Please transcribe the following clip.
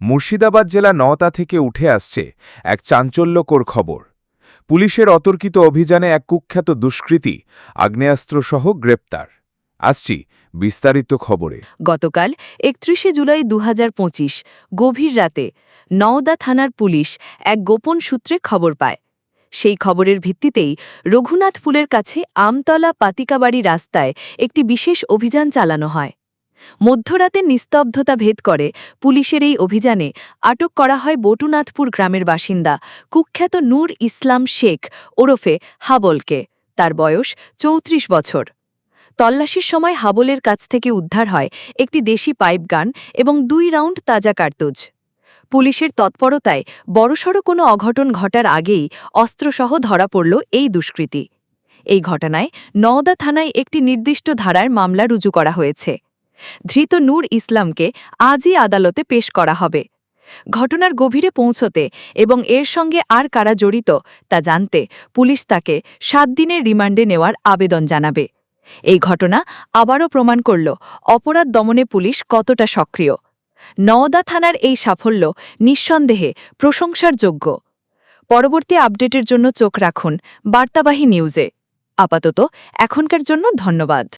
মুর্শিদাবাদ জেলা নওতা থেকে উঠে আসছে এক চাঞ্চল্যকর খবর। পুলিশের অতর্কিত অভিযানে এক কুখ্যাত দুষ্কৃতী আগ্নেয়াস্ত্রসহ গ্রেপ্তার। আসছি বিস্তারিত খবরে। গতকাল একত্রিশে জুলাই দু হাজার পঁচিশ গভীর রাতে নওদা থানার পুলিশ এক গোপন সূত্রে খবর পায়। সেই খবরের ভিত্তিতেই রঘুনাথপুলের কাছে আমতলা পাতিকাবাড়ি রাস্তায় একটি বিশেষ অভিযান চালানো হয়। মধ্যরাতে নিস্তব্ধতা ভেদ করে পুলিশের এই অভিযানে আটক করা হয় বটুনাথপুর গ্রামের বাসিন্দা কুখ্যাত নূর ইসলাম শেখ ওরফে হাবলকে। তার বয়স চৌত্রিশ বছর। তল্লাশির সময় হাবলের কাছ থেকে উদ্ধার হয় একটি দেশি পাইপ গান এবং দুই রাউন্ড তাজা কার্তুজ। পুলিশের তৎপরতায় বড়সড় কোনো অঘটন ঘটার আগেই অস্ত্রসহ ধরা পড়ল এই দুষ্কৃতী। এই ঘটনায় নওদা থানায় একটি নির্দিষ্ট ধারার মামলা রুজু করা হয়েছে। ধৃত নূর ইসলামকে আজই আদালতে পেশ করা হবে। ঘটনার গভীরে পৌঁছতে এবং এর সঙ্গে আর কারা জড়িত তা জানতে পুলিশ তাকে সাত দিনের রিমান্ডে নেওয়ার আবেদন জানাবে। এই ঘটনা আবারও প্রমাণ করল অপরাধ দমনে পুলিশ কতটা সক্রিয়। নওদা থানার এই সাফল্য নিঃসন্দেহে প্রশংসার যোগ্য। পরবর্তী আপডেটের জন্য চোখ রাখুন বার্তাবাহী নিউজে। আপাতত এখনকার জন্য ধন্যবাদ।